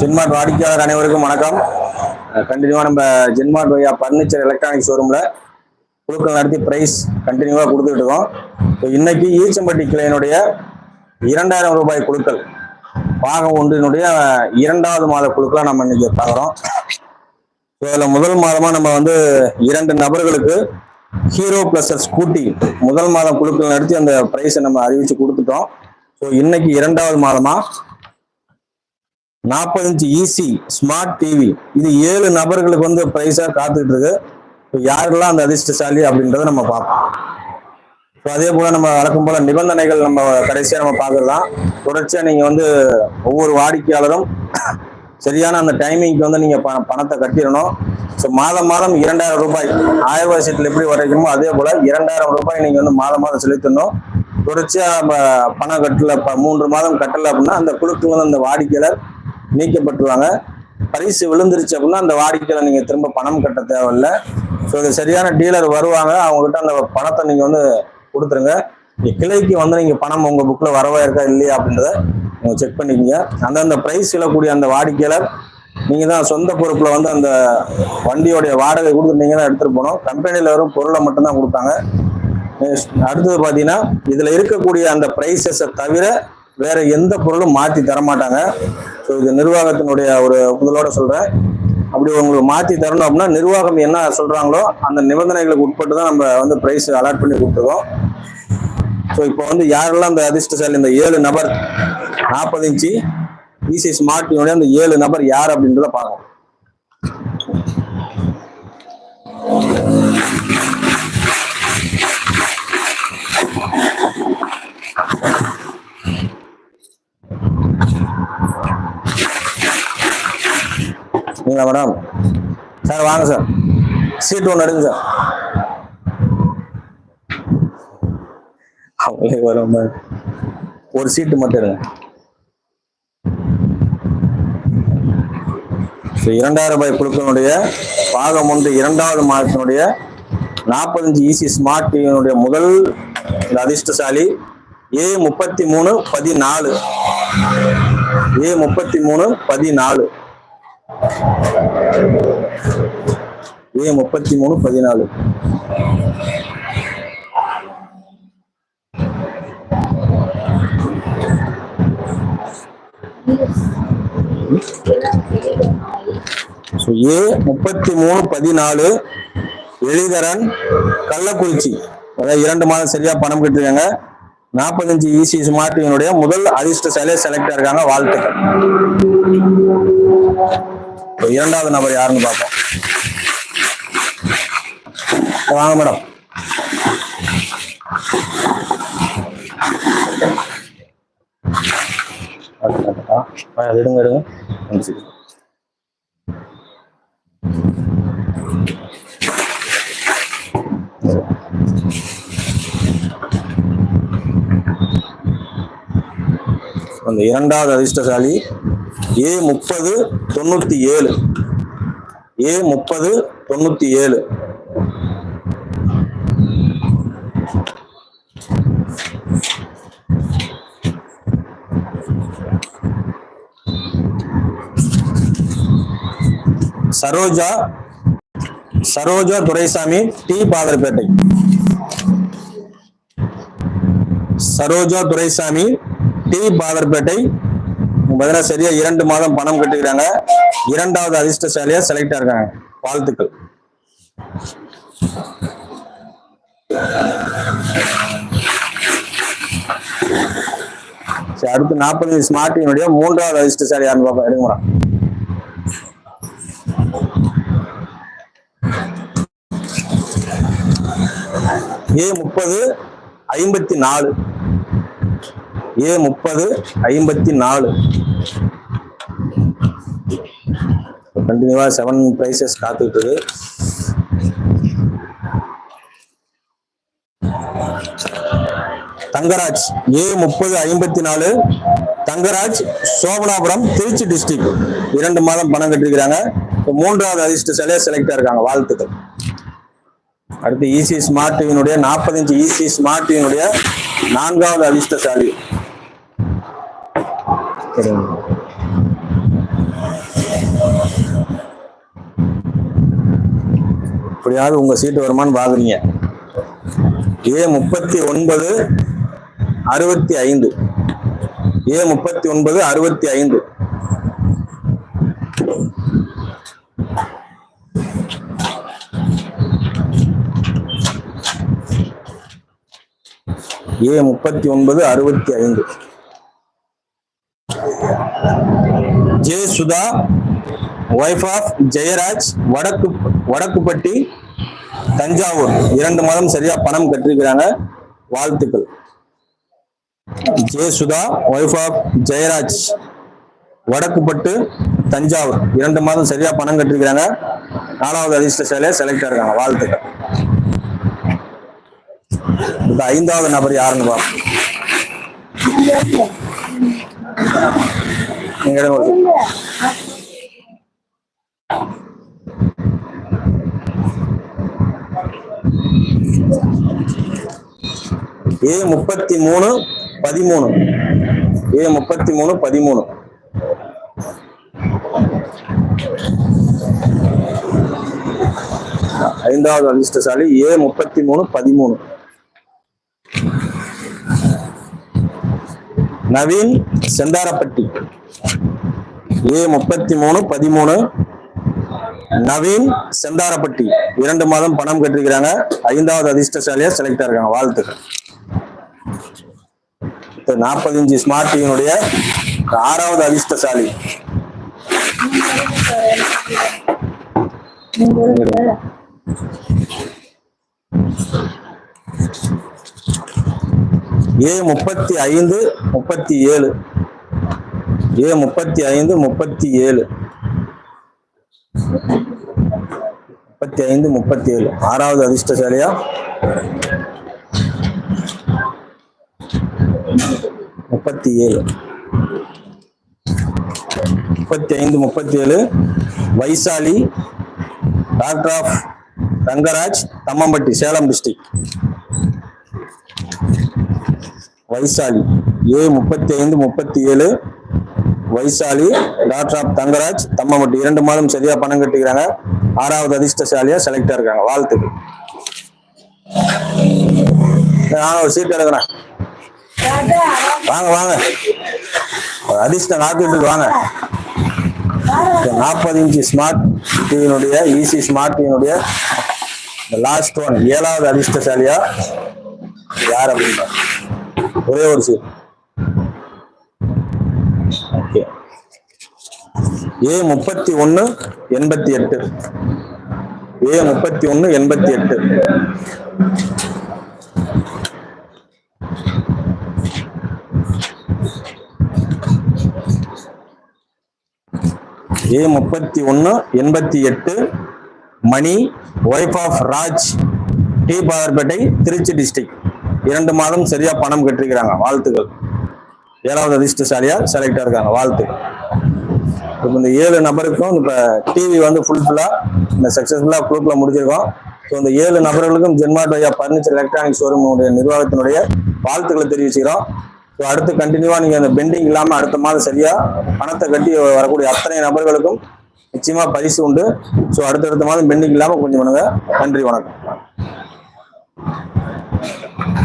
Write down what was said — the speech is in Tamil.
ஜென்மார்ட் வாடிக்கையாளர் அனைவருக்கும் வணக்கம். கண்டினியூவாக நம்ம ஜென்மார்ட் வழியா பர்னிச்சர் எலக்ட்ரானிக் ஷோரூமில் குழுக்கள் நடத்தி ப்ரைஸ் கண்டினியூவாக கொடுத்துட்டு இருக்கோம். ஸோ இன்னைக்கு ஈச்சம்பட்டி கிளையினுடைய இரண்டாயிரம் ரூபாய் குழுக்கள் பாகம் ஒன்றினுடைய இரண்டாவது மாத குழுக்களை நம்ம இன்னைக்கு பார்க்குறோம். ஸோ அதில் முதல் மாதமாக நம்ம வந்து இரண்டு நபர்களுக்கு ஹீரோ பிளஸ் ஸ்கூட்டி முதல் மாதம் குழுக்கள் நடத்தி அந்த ப்ரைஸை நம்ம அறிவித்து கொடுத்துட்டோம். ஸோ இன்னைக்கு இரண்டாவது மாதமா? நாற்பது இன்ச் ஈசி ஸ்மார்ட் டிவி இது ஏழு நபர்களுக்கு வந்து பிரைஸா காத்துட்டு இருக்கு இப்போ யாரெல்லாம் அந்த அதிர்ஷ்டசாலி அப்படின்றத நம்ம பார்ப்போம். ஸோ அதே போல நம்ம வழக்கம் போல நிபந்தனைகள் நம்ம கடைசியா நம்ம பார்க்கலாம் தொடர்ச்சியா நீங்க வந்து ஒவ்வொரு வாடிக்கையாளரும் சரியான அந்த டைமிங்க்கு வந்து நீங்க பண- பணத்தை கட்டிடணும். ஸோ மாதம் மாதம் இரண்டாயிரம் ரூபாய் ஆயிரம் ரூபாய் சீட்டில் எப்படி வரைக்கணுமோ அதே போல இரண்டாயிரம் ரூபாய் நீங்க வந்து மாதம் மாதம் செலுத்தணும். தொடர்ச்சியா பணம் கட்டல ப- மூன்று மாதம் கட்டல அப்படின்னா அந்த குழுக்கள் வந்து அந்த வாடிக்கையாளர் நீக்கப்பட்டுருவாங்க. பரிசு விழுந்துருச்சு அப்படின்னா அந்த வாடிக்கையாளர் நீங்க திரும்ப பணம் கட்ட தேவையில்ல. ஸோ இது சரியான டீலர் வருவாங்க. அவங்ககிட்ட அந்த பணத்தை நீங்க வந்து கொடுத்துருங்க. நீங்க கிளைக்கு வந்து நீங்க பணம் உங்க புக்ல வரவா இருக்கா இல்லையா அப்படின்றத நீங்க செக் பண்ணிக்கோங்க. அந்தந்த பிரைஸ் விழக்கூடிய அந்த வாடிக்கையாளர் நீங்க தான் சொந்த பொறுப்புல வந்து அந்த வண்டியோடைய வாடகை கொடுத்து நீங்க தான் எடுத்துட்டு போகணும். கம்பெனியில் வரும் பொருளை மட்டும்தான் கொடுப்பாங்க. அடுத்தது பார்த்தீங்கன்னா இதில் இருக்கக்கூடிய அந்த ப்ரைஸஸை தவிர வேற எந்த பொருளும் மாற்றி தர மாட்டாங்க ஸோ இது நிர்வாகத்தினுடைய ஒரு முதலோட சொல்கிறேன் அப்படி உங்களுக்கு மாற்றி தரணும் அப்படின்னா நிர்வாகம் என்ன சொல்கிறாங்களோ அந்த நிபந்தனைகளுக்கு உட்பட்டு தான் நம்ம வந்து ப்ரைஸ் அலாட் பண்ணி கொடுத்துருக்கோம். ஸோ இப்போ வந்து யாரெல்லாம் அந்த அதிர்ஷ்டசாலி இந்த ஏழு நபர் நாற்பது இன்ச்சு ஈசி ஸ்மார்ட்னுடைய அந்த ஏழு நபர் யார் அப்படின்றத பார்க்கலாம். நீங்களா மேடம் சார் வாங்க சார் சீட் ஒன்று எடுங்க சார் அவங்களே வரும் ஒரு சீட்டு மட்டும் எடுங்க. ஸோ இரண்டாயிரம் ரூபாய் குழுக்களுடைய பாகம் ஒன்று இரண்டாவது மாதத்தினுடைய நாற்பத்தஞ்சு இசி ஸ்மார்ட் டிவியினுடைய முதல் இந்த அதிர்ஷ்டசாலி ஏ முப்பத்தி மூணு பதினாலு. ஏ முப்பத்தி மூணு பதினாலு. ஏ முப்பத்தி மூணு பதினாலு ஏ முப்பத்தி மூணு பதினாலு எளிதரன் கள்ளக்குறிச்சி. அதாவது இரண்டு மாதம் சரியா பணம் கட்டிருக்காங்க. நாற்பத்தஞ்சு ஈசி ஸ்மார்ட்டினுடைய முதல் அதிர்ஷ்ட சிலை செலக்ட் ஆயிருக்காங்க வாழ்த்துக்கள். இரண்டாவது நபர் யாருன்னு பார்ப்போம். வாங்க மேடம். அது எடுங்க எடுங்க. அந்த இரண்டாவது அதிர்ஷ்டசாலி ஏ முப்பது தொண்ணூத்தி ஏழு. ஏ முப்பது தொண்ணூத்தி ஏழு. சரோஜா சரோஜா துரைசாமி டி. பாதர்பேட்டை. சரோஜா துரைசாமி டி. பாதர்பேட்டை பதிலாக சரியா இரண்டு மாதம் பணம் கட்டிக்கிறாங்க இரண்டாவது அதிர்ஷ்டசாலியா செலக்ட் ஆயிருக்காங்க வாழ்த்துக்கள். சரி, அடுத்து நாற்பது ஸ்மார்ட்டினுடைய மூன்றாவது அதிர்ஷ்டசாலி யாருன்னு பார்ப்போம். எடுங்க ஏ முப்பது ஐம்பத்தி நாலு. ஏ முப்பது ஐம்பத்தி நாலு கண்டினியூவா செவன் பிரைசஸ் காத்துக்கிட்டு இருக்கு தங்கராஜ் ஏ முப்பது ஐம்பத்தி நாலு தங்கராஜ் சோமனாபுரம் திருச்சி டிஸ்ட்ரிக்ட் இரண்டு மாதம் பணம் கட்டிருக்கிறாங்க. மூன்றாவது அதிர்ஷ்ட சிலையை செலக்ட் இருக்காங்க வாழ்த்துக்கள். அடுத்து இசி ஸ்மார்ட் டிவியினுடைய நாற்பது இன்ச் ஈசி ஸ்மார்ட் டிவியினுடைய நான்காவது அதிர்ஷ்டசாலி சரிங்க. இப்படியாவது உங்க சீட்டு வருமான்னு பாக்குறீங்க. ஏ முப்பத்தி ஒன்பது அறுபத்தி ஐந்து. ஏ முப்பத்தி ஒன்பது அறுபத்தி ஐந்து. ஏ முப்பத்தி ஒன்பது அறுபத்தி ஐந்து. J Sudha wife of Jayaraj வடக்கு வடக்குப்பட்டி தஞ்சாவூர். இரண்டு மாதம் சரியா பணம் கட்டிருக்கிறாங்க. வாழ்த்துக்கள். J Sudha wife of Jayaraj Vadakkupattu Thanjavur. இரண்டு மாதம் சரியா பணம் கட்டிருக்கிறாங்க. நாலாவது அதிர்ஷ்ட சேலையை செலக்ட் ஆயிருக்காங்க வாழ்த்துக்கள். இந்த ஐந்தாவது நபர் யாருன்னு பார்ப்போம் ஏ முப்பத்தி மூணு பதிமூணு. ஏ முப்பத்தி மூணு பதிமூணு. ஐந்தாவது அதிர்ஷ்டசாலி ஏ முப்பத்தி மூணு பதிமூணு. நவீன் செந்தாரப்பட்டி. ஏ முப்பத்தி மூணு பதிமூணு. நவீன் செந்தாரப்பட்டி. இரண்டு மாதம் பணம் கட்டிருக்கிறாங்க. ஐந்தாவது அதிர்ஷ்டசாலியா செலக்ட் ஆயிருக்காங்க வாழ்த்துக்கள். நாற்பது இன்ச்சு ஸ்மார்ட் டிவியினுடைய ஆறாவது அதிர்ஷ்டசாலி. ஏ முப்பத்தி ஐந்து முப்பத்தி ஏழு. ஏ முப்பத்தி ஐந்து முப்பத்தி ஏழு. முப்பத்தி ஐந்து முப்பத்தி ஏழு. ஆறாவது அதிர்ஷ்டசாலியா? முப்பத்தி ஏழு. முப்பத்தி ஐந்து முப்பத்தி ஏழு. Vaishali daughter of Rangaraj Thammampatti Salem district Vaishali A முப்பத்தி ஐந்து முப்பத்தி ஏழு. வைசாலி டாக்டர் ஆஃப் தங்கராஜ் தம்மம்பட்டி இரண்டு மாதம் சரியா பணம் கட்டிக்கிறாங்க. ஆறாவது அதிர்ஷ்டசாலியா செலக்டா இருக்காங்க. வாழ்த்துக்கள். நான் ஒரு சீட் எடுக்கிறேன். வாங்க வாங்க. அதிர்ஷ்டம் காத்துட்டு வாங்க. நாற்பது இன்ச்சு ஸ்மார்ட் டிவியினுடைய ஈசி ஸ்மார்ட் டிவியினுடைய லாஸ்ட் ஒன் ஏழாவது அதிர்ஷ்டசாலியா? யார் அப்படின்னா? ஒரே ஒரு சீட் ஏ முப்பத்தி ஒன்னு எண்பத்தி எட்டு. ஏ முப்பத்தி ஒன்னு எண்பத்தி எட்டு. ஏ முப்பத்தி ஒன்னு எண்பத்தி எட்டு. Mani wife of Raj T Patharpettai Tiruchi district இரண்டு மாதம் சரியா பணம் கட்டிருக்கிறாங்க வாழ்த்துக்கள். ஏழாவது அதிர்ஷ்டசாலியா செலக்டா இருக்காங்க வாழ்த்துக்கள். இப்போ இந்த ஏழு நபருக்கும் இப்போ டிவி வந்து ஃபுல்ஃபுல்லாக இந்த சக்ஸஸ்ஃபுல்லாக குரூப்பில் முடிச்சிருக்கோம். ஸோ இந்த ஏழு நபர்களுக்கும் ஜென்மாட்டோயா பர்னிச்சர் எலக்ட்ரானிக் ஷோரூமுடைய நிர்வாகத்தினுடைய வாழ்த்துக்களை தெரிவிச்சுக்கிறோம். ஸோ அடுத்து கண்டினியூவாக நீங்கள் அந்த பெண்டிங் இல்லாமல் அடுத்த மாதம் சரியாக பணத்தை கட்டி வரக்கூடிய அத்தனை நபர்களுக்கும் நிச்சயமாக பரிசு உண்டு. ஸோ அடுத்தடுத்த மாதம் பெண்டிங் இல்லாமல் கொஞ்சம் பண்ணுங்க. நன்றி வணக்கம்.